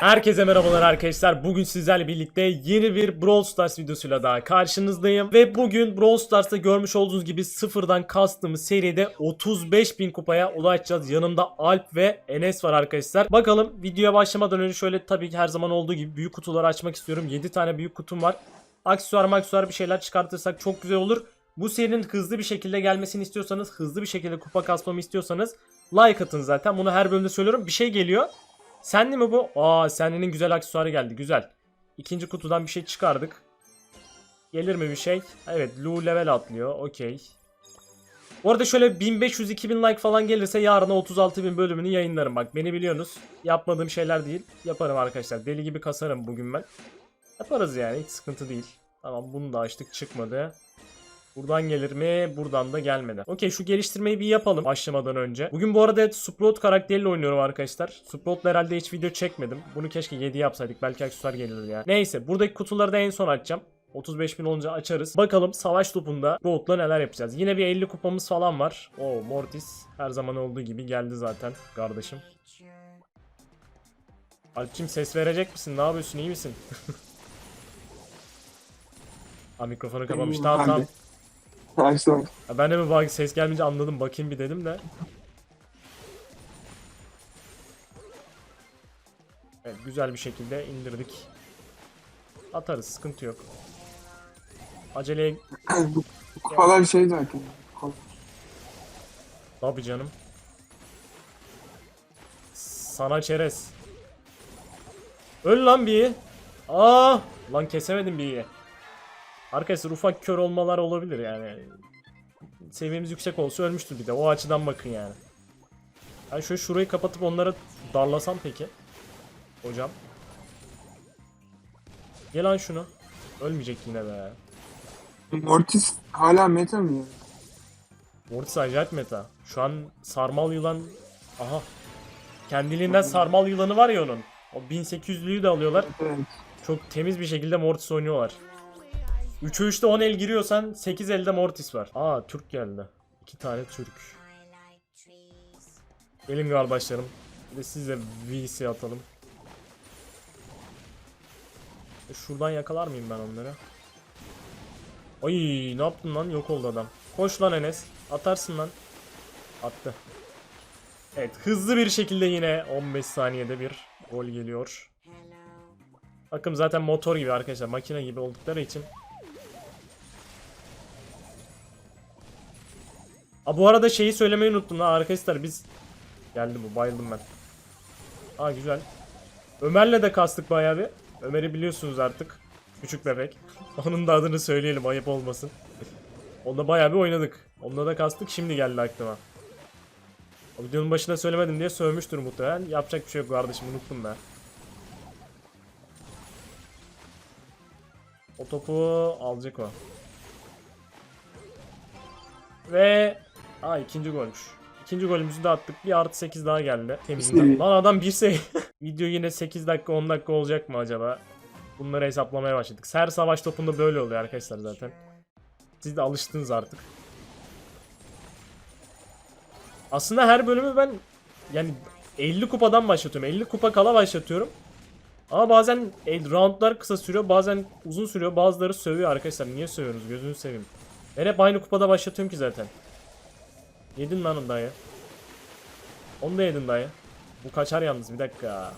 Herkese merhabalar arkadaşlar. Bugün sizlerle birlikte yeni bir Brawl Stars videosuyla daha karşınızdayım. Ve bugün Brawl Stars'ta görmüş olduğunuz gibi sıfırdan kastığımız seride 35.000 kupaya ulaşacağız. Yanımda Alp ve Enes var arkadaşlar. Bakalım videoya başlamadan önce şöyle tabii ki her zaman olduğu gibi büyük kutuları açmak istiyorum. 7 tane büyük kutum var. Aksesuar maksuar bir şeyler çıkartırsak çok güzel olur. Bu serinin hızlı bir şekilde gelmesini istiyorsanız, hızlı bir şekilde kupa kasmamı istiyorsanız like atın zaten. Bunu her bölümde söylüyorum. Bir şey geliyor. Senli mi bu? Aa Senli'nin güzel aksesuarı geldi. Güzel. İkinci kutudan bir şey çıkardık. Gelir mi bir şey? Evet Lu level atlıyor. Okey. Bu arada şöyle 1500-2000 like falan gelirse yarına 36.000 bölümünü yayınlarım. Bak beni biliyorsunuz. Yapmadığım şeyler değil. Yaparım arkadaşlar. Deli gibi kasarım bugün ben. Yaparız yani. Hiç sıkıntı değil. Tamam bunu da açtık çıkmadı. Buradan gelir mi? Buradan da gelmedi. Okey şu geliştirmeyi bir yapalım başlamadan önce. Bugün bu arada Sprout karakteriyle oynuyorum arkadaşlar. Sprout'la herhalde hiç video çekmedim. Bunu keşke 7 yapsaydık. Belki aksesuar gelir ya. Neyse buradaki kutuları da en son açacağım. 35.000 olunca açarız. Bakalım savaş topunda Sprout'la neler yapacağız. Yine bir 50 kupamız falan var. Oo Mortis her zaman olduğu gibi geldi zaten kardeşim. Alpçim ses verecek misin? Ne yapıyorsun? İyi misin? Ha mikrofonu kapamış. Tamam tamam. Açtım. Ben de bir bak ses gelmeyince anladım bakayım bir dedim de. Evet güzel bir şekilde indirdik. Atarız sıkıntı yok. Acele bu, kupalar şey zaten. Tabii canım. Sana çerez. Öl lan bir. Aa, lan kesemedim bir. Arkadaşlar ufak kör olmalar olabilir yani. Seviyemiz yüksek olsa ölmüştür bir de. O açıdan bakın yani. Ben şöyle şurayı kapatıp onlara darlasam peki. Hocam. Gel lan şunu. Ölmeyecek yine be. Mortis hala meta mı ya? Mortis acayip meta. Şu an sarmal yılan... Aha. Kendiliğinden sarmal yılanı var ya onun. O 1800'lüyü de alıyorlar. Evet. Çok temiz bir şekilde Mortis oynuyorlar. 3'e 3'te 10 el giriyorsan 8 elde Mortis var. Aa Türk geldi. 2 tane Türk. Gelin kardeşlerim. Bir de size VC atalım. E, Şuradan yakalar mıyım ben onları? Ay ne yaptın lan? Yok oldu adam. Koş lan Enes. Atarsın lan. Attı. Evet hızlı bir şekilde yine 15 saniyede bir gol geliyor. Takım zaten motor gibi arkadaşlar. Makine gibi oldukları için. Aa, bu arada şeyi söylemeyi unuttum lan arkadaşlar biz geldi bu bayıldım ben. Aa güzel. Ömer'le de kastık bayağı bir. Ömer'i biliyorsunuz artık. Küçük bebek. Onun da adını söyleyelim ayıp olmasın. Onunla bayağı bir oynadık. Onunla da kastık şimdi geldi aklıma. O videonun başında söylemedim diye sövmüştür muhtemelen. Yapacak bir şey yok kardeşim unuttum ben. O topu alacak o. Ve Aa ikinci golmüş. İkinci golümüzü de attık. Bir artı 8 daha geldi. Temizden. Lan adam bir seviye. Video yine 8 dakika 10 dakika olacak mı acaba? Bunları hesaplamaya başladık. Her savaş topunda böyle oluyor arkadaşlar zaten. Siz de alıştınız artık. Aslında her bölümü ben yani 50 kupadan başlatıyorum. 50 kupa kala başlatıyorum. Ama bazen roundlar kısa sürüyor, bazen uzun sürüyor. Bazıları sövüyor arkadaşlar. Niye sövüyorsunuz? Gözünü seveyim. Ben hep aynı kupada başlatıyorum ki zaten. Yedin lan onu dayı. Onu da yedin dayı. Bu kaçar yalnız bir dakika.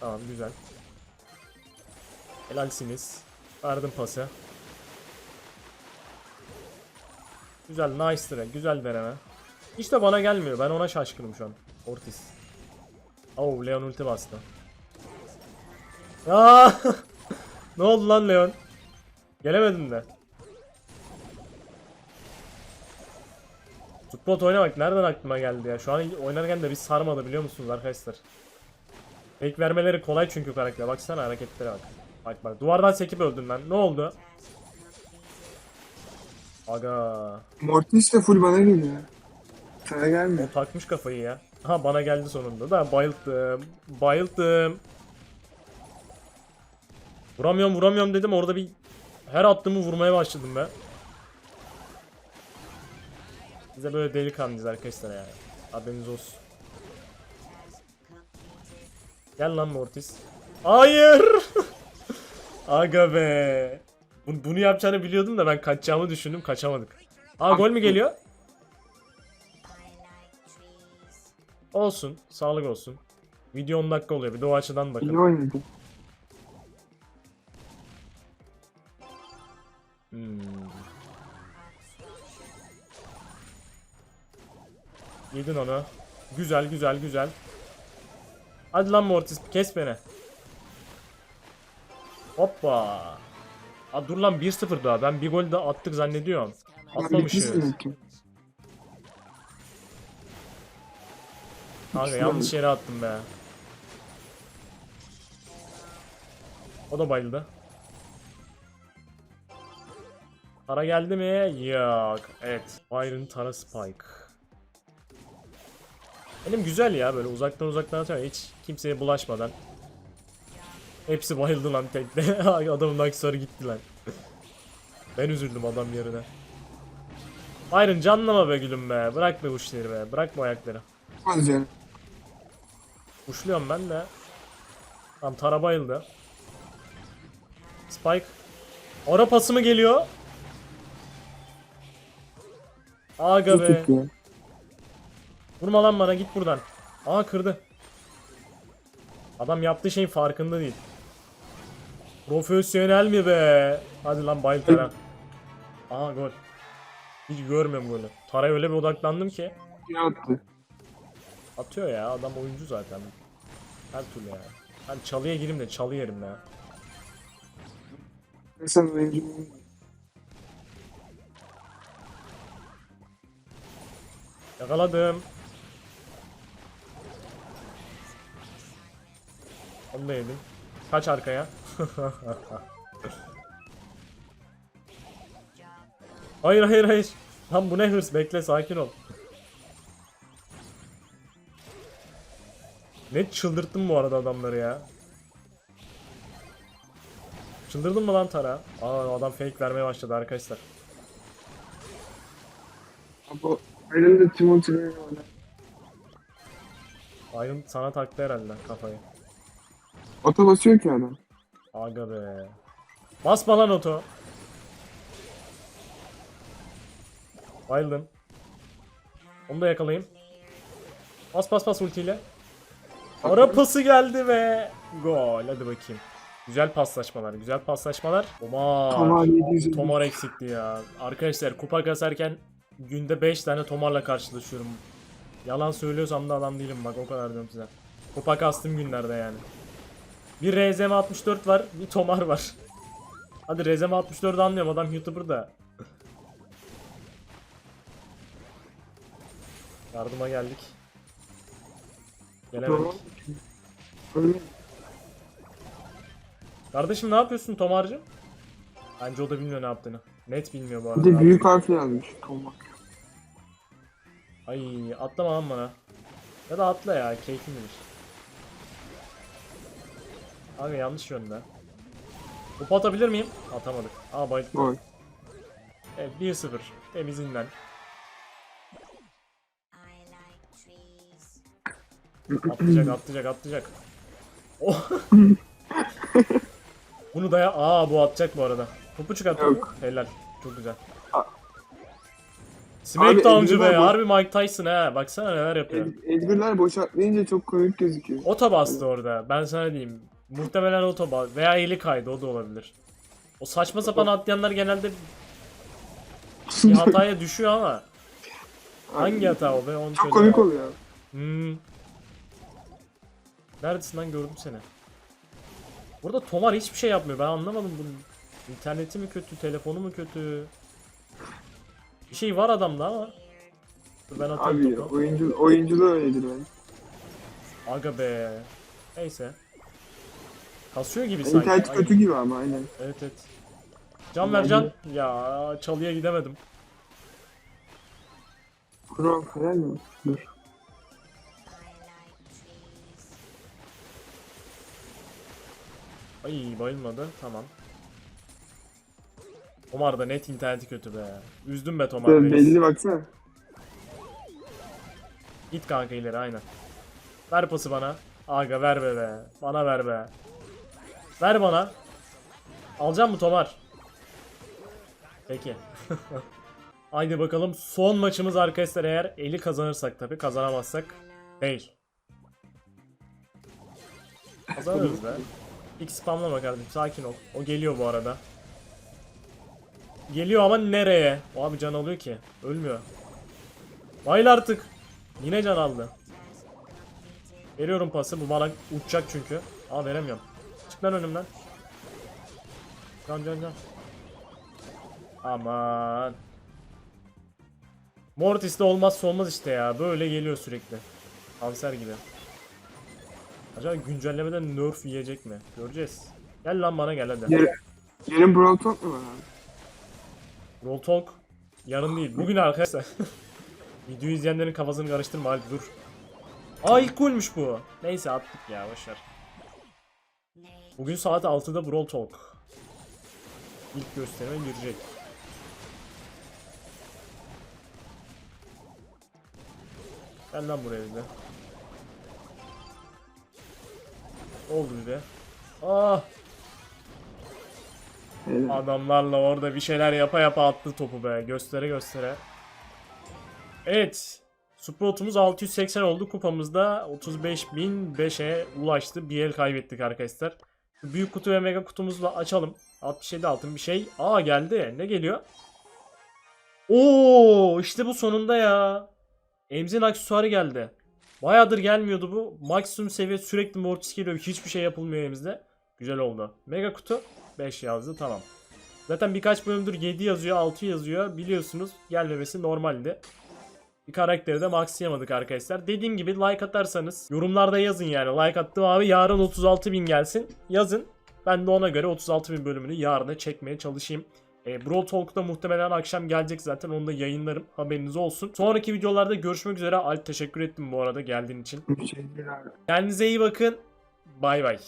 Tamam güzel. Helalsiniz. Verdim pası. Güzel nice try. Güzel deneme. Hiç de bana gelmiyor. Ben ona şaşkınım şu an. Ortiz. Oh Leon ulti bastı. Aa! ne oldu lan Leon? Gelemedin de. Futbol oynamak nereden aklıma geldi ya? Şu an oynarken de bir sarmadı biliyor musunuz arkadaşlar? Fake vermeleri kolay çünkü karakter. Baksana hareketlere bak. Bak bak duvardan sekip öldüm ben. Ne oldu? Aga. Mortis de full bana geliyor. Sana gelmiyor. O takmış kafayı ya. Ha bana geldi sonunda da bayıldım. Bayıldım. Vuramıyorum vuramıyorum dedim orada bir her attığımı vurmaya başladım be. Bize böyle delikanlıyız arkadaşlar yani. Haberiniz olsun. Gel lan Mortis. Hayır. Aga be. Bunu, bunu yapacağını biliyordum da ben kaçacağımı düşündüm kaçamadık. Aa gol mü geliyor? Olsun. Sağlık olsun. Video 10 dakika oluyor. Bir de o açıdan İyi bakalım. oynadı. Hmm. Yedin onu. Güzel güzel güzel. Hadi lan Mortis kes beni. Hoppa. Aa, dur lan 1-0 daha. Ben bir gol daha attık zannediyorum. Atmamışız. Kanka yanlış yere attım be. O da bayıldı. Tara geldi mi? Yok. Evet. Byron Tara Spike. Benim güzel ya böyle uzaktan uzaktan atıyor. Hiç kimseye bulaşmadan. Hepsi bayıldı lan tekte. Adamın aksarı gitti lan. ben üzüldüm adam yerine. Byron canlama be gülüm be. Bırak be uçları be. Bırak bu ayakları. Yani. Uçluyorum ben de. Tamam Tara bayıldı. Spike. Ara pası mı geliyor? Aga be. Vurma lan bana git buradan. Aa kırdı. Adam yaptığı şeyin farkında değil. Profesyonel mi be? Hadi lan bayıl Tara. Aa gol. Hiç görmüyorum golü. Tara'ya öyle bir odaklandım ki. İyi attı. Atıyor ya adam oyuncu zaten. Her türlü ya. Ben çalıya gireyim de çalı yerim ya. Sen oyuncu Yakaladım. Onu da yedim. Kaç arkaya. hayır hayır hayır. Lan bu ne hırs bekle sakin ol. Ne çıldırttın bu arada adamları ya. Çıldırdın mı lan Tara? Aa adam fake vermeye başladı arkadaşlar. Iron da Timothy'yle oynadı. Iron sana taktı herhalde kafayı. Ata basıyor ki adam. Aga be. Basma lan oto. Bayıldım. Onu da yakalayayım. Bas bas bas ultiyle. Ara pası geldi ve gol. Hadi bakayım. Güzel paslaşmalar, güzel paslaşmalar. Tomar. Tomar 750. Tomar eksikti ya. Arkadaşlar kupa kasarken günde 5 tane Tomar'la karşılaşıyorum. Yalan söylüyorsam da adam değilim bak o kadar diyorum size. Kupa kastım günlerde yani. Bir RZM 64 var, bir Tomar var. Hadi RZM 64'ü anlıyorum adam YouTuber da. Yardıma geldik. Gelemedik. Kardeşim ne yapıyorsun Tomar'cığım? Bence o da bilmiyor ne yaptığını. Net bilmiyor bu Bir arada. de büyük harfle yazmış. Tomak. Ay atlama lan bana. Ya da atla ya keyfin bilir. Abi yanlış yönde. Topu atabilir miyim? Atamadık. Aa bayıldık. Gol. Evet 1-0. Temizinden. Atlayacak atlayacak atlayacak. Oh. Bunu da ya. Aa bu atacak bu arada. Topu çıkart. Yok. Helal. Çok güzel. Smackdown'cu be. Bu- Harbi Mike Tyson ha. Baksana neler yapıyor. Ed- Edgar'lar boşaltlayınca çok komik gözüküyor. Oto bastı orada. Ben sana diyeyim. Muhtemelen oto bastı. Veya eli kaydı. O da olabilir. O saçma sapan atlayanlar genelde bir hataya düşüyor ama hangi hata o be onu Çok komik oluyor. Hmm. Neredesin lan gördüm seni. Burada Tomar hiçbir şey yapmıyor. Ben anlamadım bunun. İnterneti mi kötü, telefonu mu kötü? Bir şey var adamda ama. Dur ben atayım Abi topu. oyuncu, oyunculuğu öyledir ben. Aga be. Neyse. Kasıyor gibi sanki. İnternet kötü gibi ama aynen. Evet evet. Can ver can. Ya çalıya gidemedim. Kural kayar mı? Dur. Ay bayılmadı. Tamam. Tomar da net interneti kötü be. Üzdüm be Tomar reis. belli baksana. Git kanka ileri aynen. Ver pası bana. Aga ver be be. Bana ver be. Ver bana. Alacağım mı Tomar? Peki. Haydi bakalım son maçımız arkadaşlar eğer eli kazanırsak tabi kazanamazsak değil. Kazanırız be. İlk spamlama kardeşim sakin ol. O geliyor bu arada. Geliyor ama nereye? O abi can alıyor ki. Ölmüyor. Bayıl artık. Yine can aldı. Veriyorum pası. Bu bana uçacak çünkü. Aa veremiyorum. Çık lan önümden. Can can can. Aman. Mortis de olmazsa olmaz işte ya. Böyle geliyor sürekli. Kanser gibi. Acaba güncellemeden nerf yiyecek mi? Göreceğiz. Gel lan bana gel hadi. Yeni, yeni Brawl Talk mu var abi? Roll Talk yarın değil. Bugün arkadaşlar. Videoyu izleyenlerin kafasını karıştırma hadi dur. Aa ilk golmüş bu. Neyse attık ya boşver. Bugün saat 6'da Brawl Talk. İlk gösterime girecek. Gel lan buraya bir de. Oldu bir de. Ah. Adamlarla orada bir şeyler yapa yapa attı topu be. Göstere göstere. Evet. Sprout'umuz 680 oldu. Kupamızda 35.005'e ulaştı. Bir el kaybettik arkadaşlar. Büyük kutu ve mega kutumuzu da açalım. 67 altın bir şey. Aa geldi. Ne geliyor? Oo işte bu sonunda ya. Emzin aksesuarı geldi. Bayağıdır gelmiyordu bu. Maksimum seviye sürekli mortis geliyor. Hiçbir şey yapılmıyor elimizde. Güzel oldu. Mega kutu 5 yazdı tamam. Zaten birkaç bölümdür 7 yazıyor 6 yazıyor biliyorsunuz gelmemesi normaldi. Karakteri de maxlayamadık arkadaşlar. Dediğim gibi like atarsanız yorumlarda yazın yani like attım abi yarın 36 bin gelsin yazın. Ben de ona göre 36 bin bölümünü yarına çekmeye çalışayım. E, Brawl Talk'ta muhtemelen akşam gelecek zaten onu da yayınlarım haberiniz olsun. Sonraki videolarda görüşmek üzere. Alp teşekkür ettim bu arada geldiğin için. Abi. Kendinize iyi bakın. Bay bay.